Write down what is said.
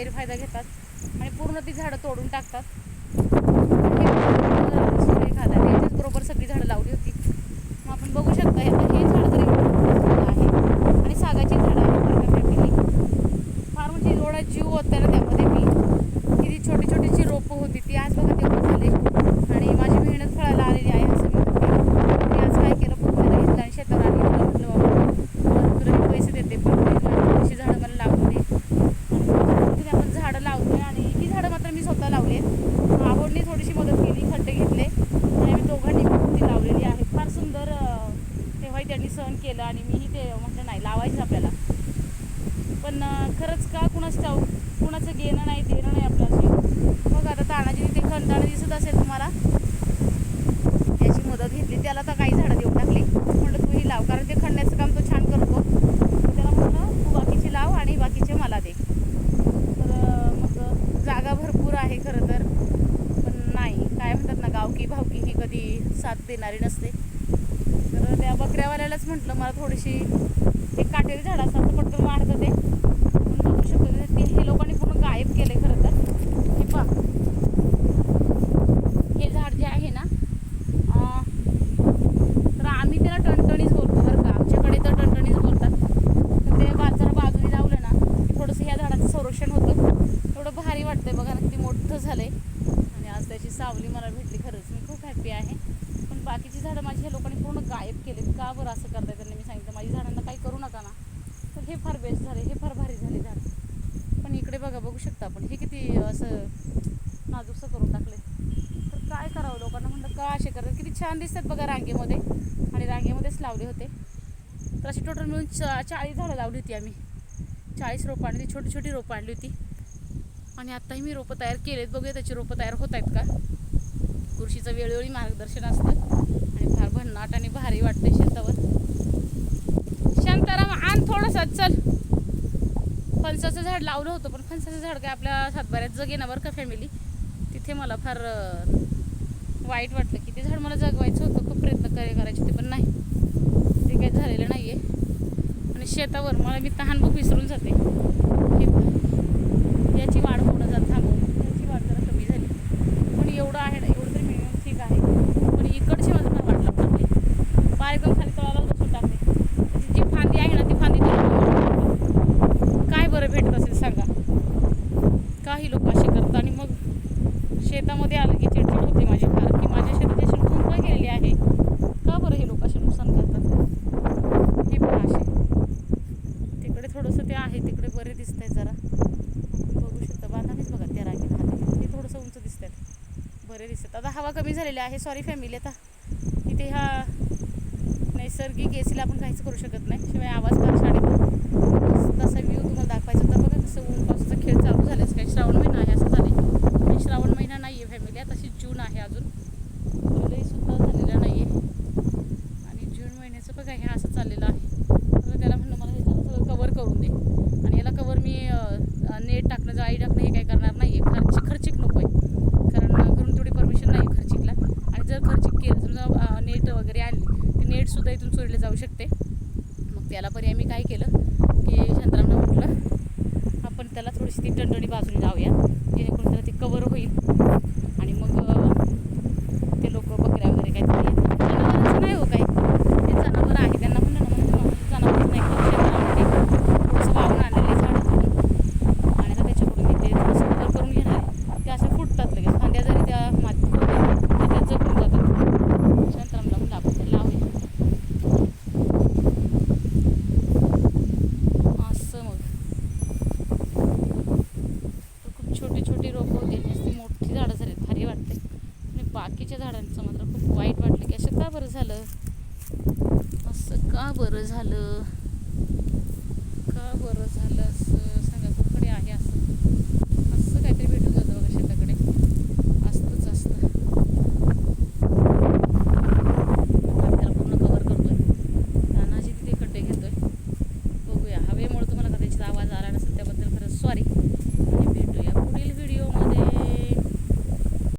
गैरफायदा घेतात आणि पूर्ण ती झाडं तोडून टाकतात. हे बरोबर सगळी झाडं लावली होती. मग आपण बघू शकता हे आता हे झाड तरी एवढं आहे आणि सागाची झाडं आहेत बरं का फॅमिली फार म्हणजे एवढा जीव होता ना त्यामध्ये मी किती छोटी छोटीची रोपं होती ती आज बघा तेवढं झाले आणि माझी मेहनत फळायला आलेली आहे असं मी म्हणते मी आज काय केलं पुण्याला घेतलं आणि शेतावर आली मला म्हटलं बाबा तुला मी पैसे देते पण प्लीज माझी थोडीशी झाडं मला लावून दे आणि आपण झाडं लावतोय आणि ही झाडं मात्र मी स्वतः लावली आहेत आवडनी थोडीशी मदत केली खड्डे घेतले आणि आम्ही दोघांनी मिळून ती लावलेली आहे फार सुंदर अं, तेव्हाही त्यांनी सहन केलं आणि मीही ते म्हटलं नाही लावायचं आपल्याला. पण खरंच का कुणाचं जाऊ कुणाचं घेणं नाही देणं नाही आपल्याशी बघ आता तानाजी तिथे खणताना दिसत असेल तुम्हाला. त्याची मदत घेतली. त्याला तर काही झाडं देऊन टाकली. म्हटलं तू ही लाव. कारण ते खणण्याचं काम तो छान करतो. त्याला म्हटलं तू बाकीची लाव आणि बाकीचे मला दे. तर मग जागा भरपूर आहे खरं तर. पण नाही. काय म्हणतात ना गावकी भावकी ही कधी साथ देणारी नसते. तर त्या बकऱ्यावाल्यालाच म्हटलं मला थोडीशी एक काटेरी झाड असतात तर पटकन वाढतं ते. बघू शकतो ते हे लोकांनी पूर्ण गायब केले खरं तर. हे पहा. हे झाड जे आहे ना तर आम्ही त्याला टणटणीच बोलतो बरं का. आमच्याकडे तर टणटणीच बोलतात. तर ते बा जरा बाजूने लावलं ना की थोडंसं ह्या झाडाचं संरक्षण होतं. थोडं भारी वाटतंय बघा ना किती मोठं झालंय. आणि आज त्याची सावली मला भेटली खरंच. मी खूप हॅप्पी आहे. बाकीची झाडं माझी ह्या लोकांनी पूर्ण गायब केलेत. का बरं असं करताय त्यांनी? मी सांगितलं माझी झाडांना काही करू नका ना. तर हे फार बेस्ट झाले हे फार भारी झाले झाड. पण इकडे बघा बघू शकता आपण. हे किती असं नाजूकसं करून टाकले तर काय करावं? लोकांना म्हणलं का असे करतात? किती छान दिसतात बघा रांगेमध्ये. आणि रांगेमध्येच लावले होते. तर अशी टोटल मिळून चा चाळीस झाडं लावली होती आम्ही. चाळीस रोपं आणली होती छोटी छोटी रोपं आणली होती. आणि आत्ताही मी रोपं तयार केलेत. बघूया त्याची रोपं तयार होत आहेत का? कृषीचं वेळोवेळी मार्गदर्शन असतं. आणि फार भन्नाट आणि भारी वाटतं शेतावर. शांताराम आण थोडंसं चल. फणसाचं झाड लावलं होतं पण फणसाचं झाड काय आपल्या सातबाऱ्यात जगे ना बरं का फॅमिली तिथे मला फार वाईट वाटलं. की ते झाड मला जगवायचं होतं खूप प्रयत्न करे करायचे ते पण नाही. ते काही झालेलं नाही आहे आणि शेतावर मला मी तहानभूक विसरून जाते हे पहा. याची वाढ होणं जर थांबवून याची वाढ जरा कमी झाली पण एवढं आहे ना एवढं तरी मिनिमम ठीक आहे पण इकडची माझं फार वाट लागू लागली पाय एकदम खाली तळाला बसून टाकले त्याची जी फांदी आहे ना ती फांदी तळाला काय बरं भेटत असेल सांगा काही लोक असे करतात आणि मग शेतामध्ये आलं की चिडचिड होते माझी फार की माझ्या शेताची अशी नुकसान का केलेली आहे. का बरं हे लोक असे नुकसान करतात? हे पण असे तिकडे थोडंसं ते आहे तिकडे बरे दिसत आहेत जरा. बघू शकता बांधानेच बघा त्या रांगेत. हात ते थोडंसं उंच दिसत आहेत बरे दिसतात. आता हवा कमी झालेली आहे. सॉरी फॅमिली आता इथे ह्या नैसर्गिक एसीला आपण काहीच करू शकत नाही. शिवाय आवाज फार शाळेत तसा व्ह्यू तुम्हाला दाखवायचा तर बघा कसं ऊन पावसाचा खेळ चालू झालेच काय श्रावण महिना आहे असं झाले आणि श्रावण महिना नाही तशी जून आहे अजून. जुलैसुद्धा झालेला नाही आहे आणि जून महिन्याचं बघा हे असं चाललेलं आहे. तर त्याला म्हणलं मला हे सगळं कवर करून दे. आणि याला कवर मी नेट टाकणं जाळी टाकणं हे काही करणार नाही आहे खर्चिक खर्चिक नको आहे कारण घरून तेवढी परमिशन नाही आहे खर्चिकला. आणि जर खर्चिक केलं समजा नेट वगैरे आली ती नेटसुद्धा इथून चोरीला जाऊ शकते. मग त्याला पर्याय मी काय केलं की शांतारामला म्हटलं आपण त्याला थोडीशी ती टणटणी बाजूला लावूया जेणेकरून त्याला ती कवर होईल. आणि मग अं, ते लोक बकऱ्या वगैरे काहीतरी येतात. जनावरांचं नाही हो काही ते जनावर आहे त्यांना म्हणलं ना म्हणजे जनावरच नाही खाऊ शेतामध्ये थोडंसं वाहून आणलेलं आहे झाडातून आणि आता त्याच्याकडून मी ते थोडंसं कवर करून घेणार आहे ते असं फुटतात लगेच फांद्या जरी त्या मातीत खोदल्या, तर त्या जखून जातात शांतारामला म्हणलं आपण ते लावूया असं मग तर खूप छोटी छोटी रोपं होती आणि ती मोठी झाडं झाली भारी वाटते आणि बाकीच्या झाडांचं मात्र खूप वाईट वाटलं की असं का बरं झालं? असं का बरं झालं? का बरं झालं असं?